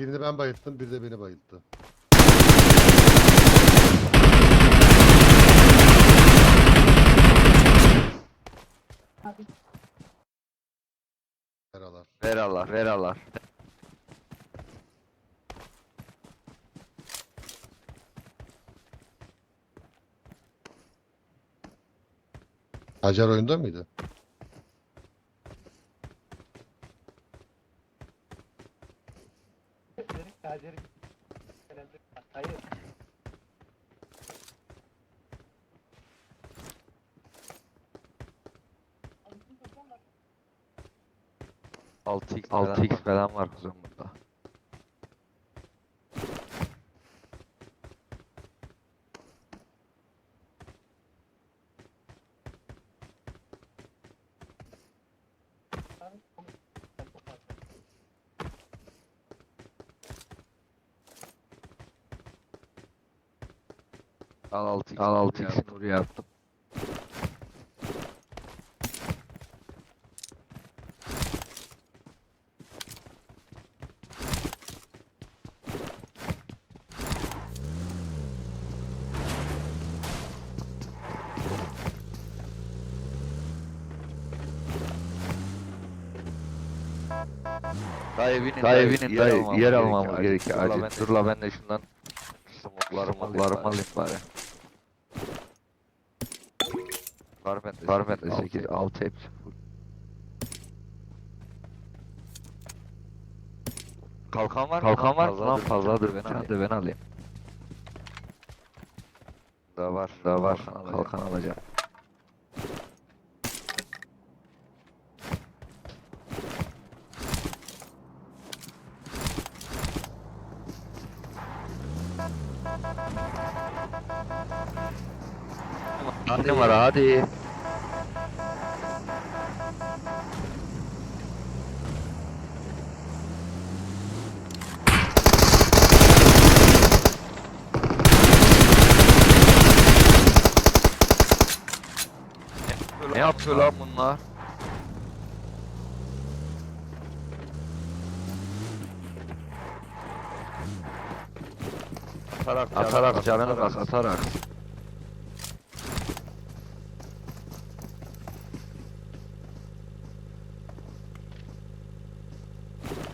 Birini ben bayılttım, biri de beni bayılttı. Yaralar. Ver Allah, ver Allah. Hacer oyunda mıydı? Altı x 6x falan var kızım burada. Al 6x. Al 6x'ini oraya attım. Dayı binin, dayı yer almamız gerekiyor. Acil. Dur la ben de şundan smoklarımı alayım, bari. Var bende 8, 6 hepsi. Kalkan var? Kalkan var mı? Lan fazladır ben. Hadi ben alayım. Daha var, daha var. Kalkan alacağım. Hadi numara hadi. Ne yapıyor lan bunlar? Atarak, atarak canını bas, atarak.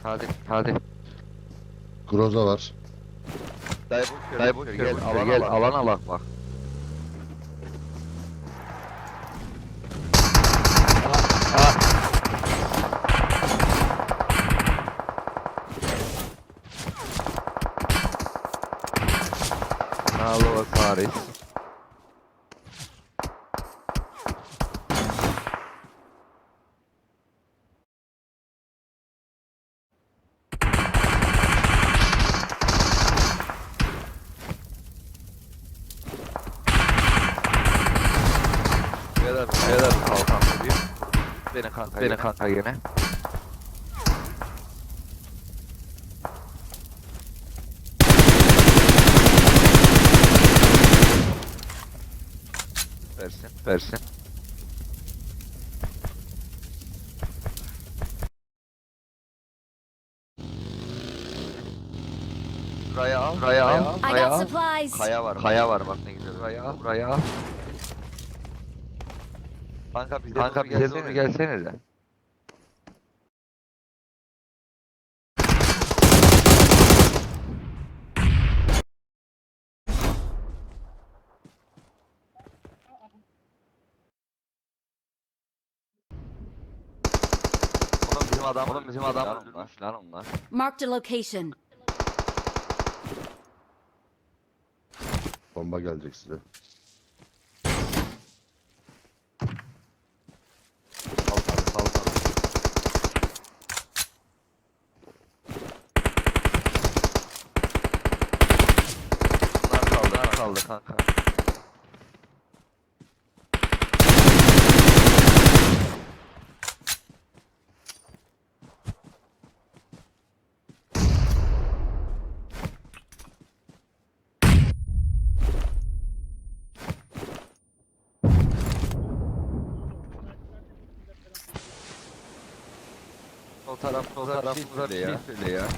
Hadi, hadi. Groza var. Dayı boş ver, Dayı boş ver, gel, alan, gel, alan alak bak. Allah kahretsin. Beni kanka, beni kanka gene. Versin, versin. Buraya al, buraya al, got al. supplies. Kaya var, kaya var bak ne güzel. Buraya al, buraya al. Kanka bize Kanka bize doğru gelsenize. Oğlum bizim adam, oğlum bizim adam öldürmüş lan onlar. Marked a location. Bomba gelecek size. Kalkan, kalkan. Bunlar kaldı, bunlar kaldı kanka. O taraf, o taraf söyle ya. Söyle ya.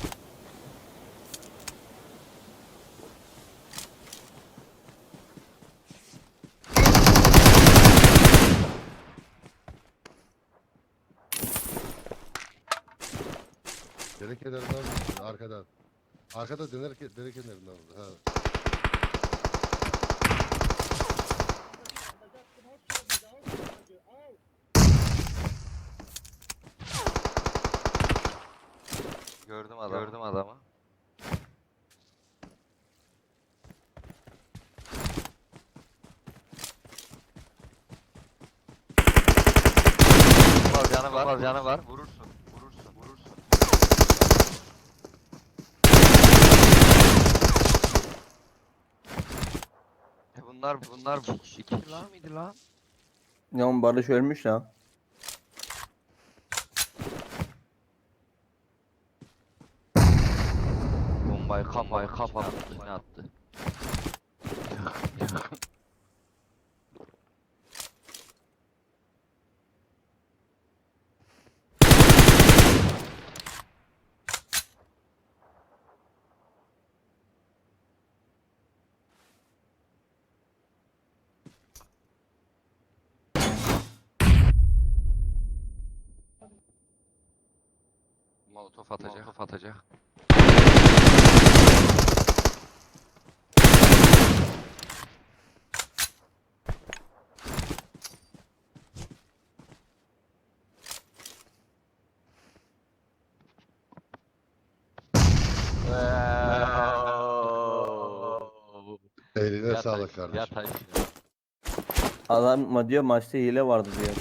Dere kenarından vurdu, arkadan. Arkada döner dere kenarından vurdu. Ha. Gördüm adamı. Gördüm adamı. Var canı var, var canı var. Vurursun, bunlar, bunlar bu iki la mıydı lan? Ne oğlum Barış ölmüş ya. Bombayı kafayı üstüne attı. Molotof atacak. Molotof atacak. Eline sağlık kardeşim. Yat aşağı. Adam diyor maçta hile vardı diyor.